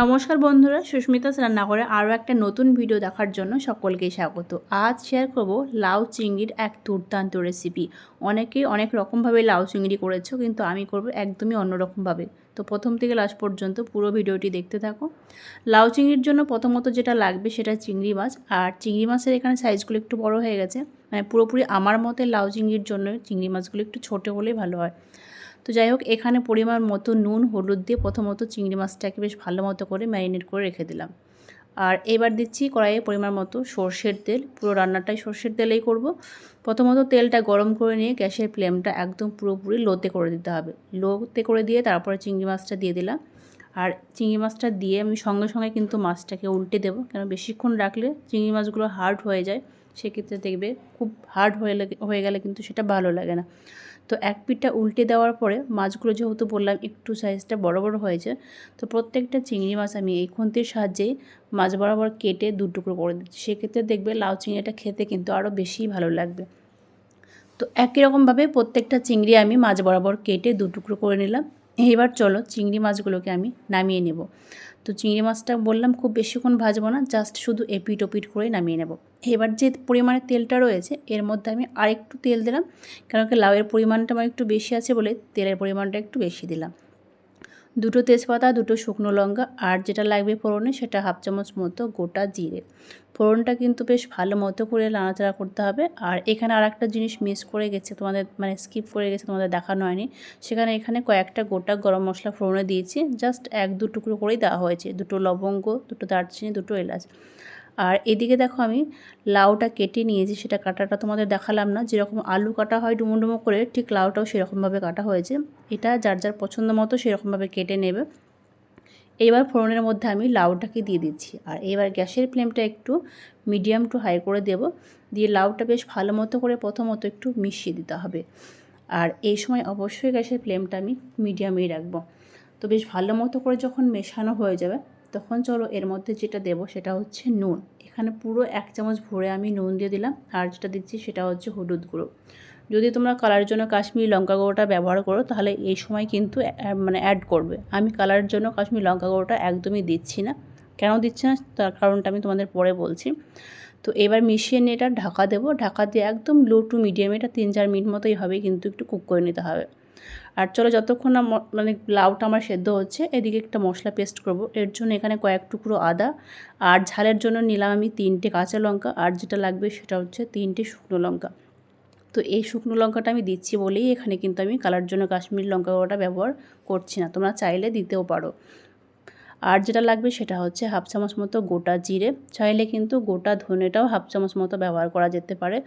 নমস্কার বন্ধুরা, সুস্মিতা রান্নাঘরে আরও একটা নতুন ভিডিও দেখার জন্য সকলকে স্বাগত। আজ শেয়ার করব লাউ চিংড়ির এক দুর্দান্ত রেসিপি অনেকেই অনেক রকমভাবে লাউ চিংড়ি করেছ, কিন্তু আমি করব একদমই অন্যরকমভাবে। তো প্রথম থেকে লাস্ট পর্যন্ত পুরো ভিডিওটি দেখতে থাকো। লাউ চিংড়ির জন্য প্রথমত যেটা লাগবে সেটা চিংড়ি মাছ, আর চিংড়ি মাছের এখানে সাইজগুলো একটু বড় হয়ে গেছে। মানে পুরোপুরি আমার মতে লাউ চিংড়ির জন্য চিংড়ি মাছগুলো একটু ছোটো হলেই ভালো হয়। তো যাই হোক, এখানে পরিমাণ মতো নুন, হলুদ দিয়ে প্রথমত চিংড়ি মাছটাকে বেশ ভালো মতো করে ম্যারিনেট করে রেখে দিলাম। আর এবার দিচ্ছি কড়াইয়ে পরিমাণ মতো সর্ষের তেল। পুরো রান্নাটাই সর্ষের তেলেই করব। প্রথমত তেলটা গরম করে নিয়ে গ্যাসের ফ্লেমটা একদম পুরোপুরি লোতে করে দিতে হবে। লোতে করে দিয়ে তারপরে চিংড়ি মাছটা দিয়ে দিলাম। আর চিংড়ি মাছটা দিয়ে আমি সঙ্গে সঙ্গে কিন্তু মাছটাকে উল্টে দেবো। কেন, বেশিক্ষণ রাখলে চিংড়ি মাছগুলো হার্ড হয়ে যায়। সেক্ষেত্রে দেখবে খুব হার্ড হয়ে হয়ে গেলে কিন্তু সেটা ভালো লাগে না। তো এক পিঠটা উল্টে দেওয়ার পরে মাছগুলো যেহেতু বললাম একটু সাইজটা বড় বড় হয়েছে, তো প্রত্যেকটা চিংড়ি মাছ আমি এই খুন্তির সাহায্যেই মাছ বরাবর কেটে দু টুকরো করে দিচ্ছি। সেক্ষেত্রে দেখবে লাউ চিংড়িটা খেতে কিন্তু আরও বেশি ভালো লাগবে। তো একই রকমভাবে প্রত্যেকটা চিংড়ি আমি মাছ বরাবর কেটে দু টুকরো করে নিলাম। এবার চলো চিংড়ি মাছগুলোকে আমি নামিয়ে নেব। তো চিংড়ি মাছটা বললাম খুব বেশিক্ষণ ভাজবো না জাস্ট শুধু এপিট ওপিট করে নামিয়ে নেব। এবার যে পরিমাণে তেলটা রয়েছে, এর মধ্যে আমি আরেকটু তেল দিলাম কারণ কি লাউয়ের পরিমাণটা আমার একটু বেশি আছে বলে তেলের পরিমাণটা একটু বেশি দিলাম। দুটো তেজপাতা, দুটো শুকনো লঙ্কা আর যেটা লাগবে ফোড়নে সেটা হাফ চামচ মতো গোটা জিরে। ফোড়নটা কিন্তু বেশ ভালো মতো করে নাড়াচাড়া করতে হবে। আর এখানে আর একটা জিনিস মিস করে গেছে তোমাদের মানে স্কিপ করে গেছে তোমাদের দেখানো হয়নি। সেখানে এখানে কয়েকটা গোটা গরম মশলা ফোড়নে দিয়েছি। জাস্ট এক, দু টুকরো করেই দেওয়া হয়েছে। দুটো লবঙ্গ, দুটো দারচিনি, দুটো এলাচ। আর এদিকে দেখো আমি লাউটা কেটে নিয়েছি, সেটা কাটাটা তোমাদের দেখালাম না। যেরকম আলু কাটা হয় ডুমো ডুমো করে, ঠিক লাউটাও সেরকমভাবে কাটা হয়েছে। এটা যার যার পছন্দ মতো সেরকমভাবে কেটে নেবে। এবার ফোড়নের মধ্যে আমি লাউটাকে দিয়ে দিচ্ছি। আর এবার গ্যাসের ফ্লেমটা একটু মিডিয়াম টু হাই করে দেব। দিয়ে লাউটা বেশ ভালো মতো করে প্রথমত একটু মিশিয়ে দিতে হবে। আর এই সময় অবশ্যই গ্যাসের ফ্লেমটা আমি মিডিয়ামেই রাখব। তো বেশ ভালো মতো করে যখন মেশানো হয়ে যাবে তখন চলো এর মধ্যে যেটা দেব সেটা হচ্ছে নুন। এখানে পুরো এক চামচ ভরে আমি নুন দিয়ে দিলাম। আর যেটা দিচ্ছি সেটা হচ্ছে হলুদ গুঁড়ো। যদি তোমরা কালারের জন্য কাশ্মীরি লঙ্কা গুঁড়োটা ব্যবহার করো, তাহলে এই সময় কিন্তু মানে অ্যাড করবে। আমি কালারের জন্য কাশ্মীরি লঙ্কা গুঁড়োটা একদমই দিচ্ছি না। কেন দিচ্ছি না? তার কারণটা আমি তোমাদের পরে বলছি। তো এবার মিশিয়ে নিয়ে এটা ঢাকা দেবো। ঢাকা দিয়ে একদম লো টু মিডিয়ামে এটা তিন চার মিনিট মতোই হবে, কিন্তু একটু কুক করে নিতে হবে। আর চলো যতক্ষণ না মানে লাউটা আমার সেদ্ধ হচ্ছে, এদিকে একটা মশলা পেস্ট করব। এর জন্য এখানে কয়েক টুকরো আদা আর ঝালের জন্য নিলাম আমি তিনটে কাঁচা লঙ্কা আর যেটা লাগবে সেটা হচ্ছে তিনটে শুকনো লঙ্কা। তো এই শুকনো লঙ্কাটা আমি দিচ্ছি বলেই এখানে কিন্তু আমি কালার জন্য কাশ্মীর লঙ্কা গুঁড়োটা ব্যবহার করছি না, তোমরা চাইলে দিতেও পারো। আর যেটা লাগবে সেটা হচ্ছে হাফ চামচ মতো গোটা জিরে, চাইলে কিন্তু গোটা ধনেটাও হাফ চামচ মতো ব্যবহার করা যেতে পারে।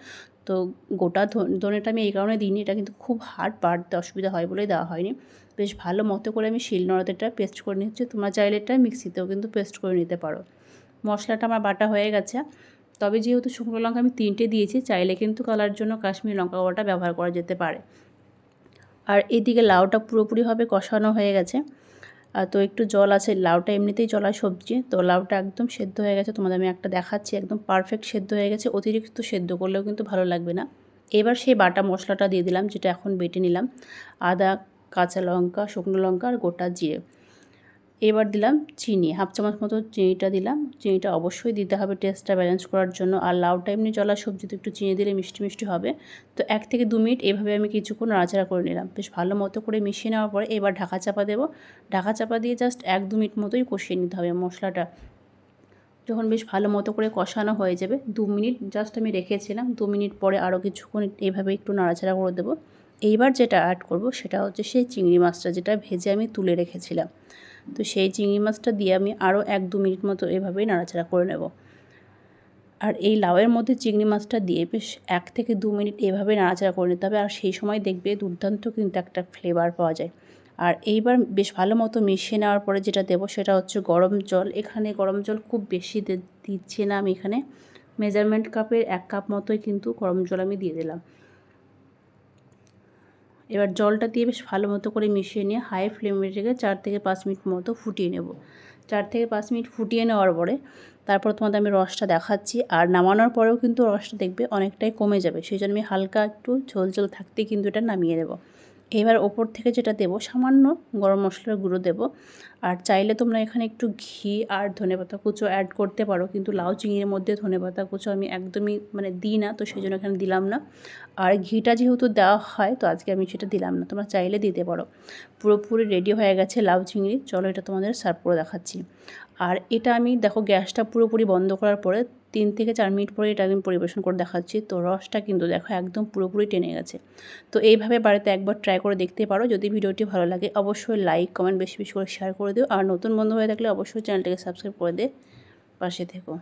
তো গোটা ধনেটা আমি এই কারণে দিইনি। এটা কিন্তু খুব হার্ড বাড়তে অসুবিধা হয় বলেই দেওয়া হয়নি। বেশ ভালো মতো করে আমি শিল নড়াতেটা পেস্ট করে নিচ্ছি। তোমরা চাইলে এটা মিক্সিতেও কিন্তু পেস্ট করে নিতে পারো। মশলাটা আমার বাটা হয়ে গেছে। তবে যেহেতু শুকনো লঙ্কা আমি তিনটে দিয়েছি, চাইলে কিন্তু কালার জন্য কাশ্মীর লঙ্কা গুঁড়োটা ব্যবহার করা যেতে পারে। আর এদিকে লাউটা পুরোপুরিভাবে কষানো হয়ে গেছে। তো একটু জল আছে, লাউটা এমনিতেই জল জলা সবজি, তো লাউটা একদম সেদ্ধ হয়ে গেছে। তোমাদের আমি একটা দেখাচ্ছি, একদম পারফেক্ট সেদ্ধ হয়ে গেছে। অতিরিক্ত সেদ্ধ করলেও কিন্তু ভালো লাগবে না। এবার সেই বাটা মশলাটা দিয়ে দিলাম, যেটা এখন বেটে নিলাম। আদা, কাঁচা লঙ্কা, শুকনো লঙ্কা আর গোটা জিরে। এবার দিলাম চিনি, হাফ চামচ মতো চিনিটা দিলাম। চিনিটা অবশ্যই দিতে হবে টেস্টটা ব্যালেন্স করার জন্য। আর লাউটা এমনি জলা সবজিতে একটু চিনি দিলে মিষ্টি মিষ্টি হবে। তো এক থেকে দু মিনিট এভাবে আমি কিছুক্ষণ নাড়াচাড়া করে নিলাম। বেশ ভালো মতো করে মিশিয়ে নেওয়ার পরে এবার ঢাকা চাপা দেবো। ঢাকা চাপা দিয়ে জাস্ট এক দু মিনিট মতোই কষিয়ে নিতে হবে মশলাটা। যখন বেশ ভালো মতো করে কষানো হয়ে যাবে, দু মিনিট জাস্ট আমি রেখেছিলাম। দু মিনিট পরে আরও কিছুক্ষণ এভাবে একটু নাড়াচাড়া করে দেবো। এইবার যেটা অ্যাড করব সেটা হচ্ছে সেই চিংড়ি মাছটা যেটা ভেজে আমি তুলে রেখেছিলাম। তো সেই চিংড়ি মাছটা দিয়ে আমি আরও এক দু মিনিট মতো এভাবেই নাড়াচাড়া করে নেব। আর এই লাউয়ের মধ্যে চিংড়ি মাছটা দিয়ে বেশ এক থেকে দু মিনিট এভাবে নাড়াচাড়া করে নিতে হবে আর সেই সময় দেখবে দুর্দান্ত কিন্তু একটা ফ্লেভার পাওয়া যায়। আর এইবার বেশ ভালো মতো মিশিয়ে নেওয়ার পরে যেটা দেবো সেটা হচ্ছে গরম জল। এখানে গরম জল খুব বেশি দিচ্ছি না আমি এখানে। মেজারমেন্ট কাপের এক কাপ মতোই কিন্তু গরম জল আমি দিয়ে দিলাম। এবার জলটা দিয়ে বেশ ভালো মতো করে মিশিয়ে নিয়ে হাই ফ্লেমে রেখে চার থেকে পাঁচ মিনিট মতো ফুটিয়ে নেব। চার থেকে পাঁচ মিনিট ফুটিয়ে নেওয়ার পরে তারপর তোমাদের আমি রসটা দেখাচ্ছি। আর নামানোর পরেও কিন্তু রসটা দেখবে অনেকটাই কমে যাবে। সেই জন্য আমি হালকা একটু ঝোল ঝোল থাকতেই কিন্তু এটা নামিয়ে দেবো এবার ওপর থেকে যেটা দেবো, সামান্য গরম মশলার গুঁড়ো দেবো। আর চাইলে তোমরা এখানে একটু ঘি আর ধনেপাতা কুচো অ্যাড করতে পারো, কিন্তু লাউ চিংড়ির মধ্যে ধনেপাতা কুচো আমি একদমই মানে দিই না, তো সেই জন্য এখানে দিলাম না। আর ঘিটা যেহেতু দেওয়া হয়, তো আজকে আমি সেটা দিলাম না, তোমরা চাইলে দিতে পারো। পুরোপুরি রেডি হয়ে গেছে লাউ চিংড়ি চলো এটা তোমাদের সার্ভ করে দেখাচ্ছি। আর এটা আমি, দেখো গ্যাসটা পুরোপুরি বন্ধ করার পরে তিন থেকে চার মিনিট পরে এটা আমি পরিবেশন করে দেখাচ্ছি। তো রসটা কিন্তু দেখো একদম পুরোপুরি টেনে গেছে। তো এইভাবে বাড়িতে একবার ট্রাই করে দেখতে পারো। যদি ভিডিওটি ভালো লাগে অবশ্যই লাইক কমেন্ট বেশি বেশি করে শেয়ার করে দিও। আর নতুন বন্ধু হয়ে থাকলে অবশ্যই চ্যানেলটাকে সাবস্ক্রাইব করে দে। পাশে থেকো।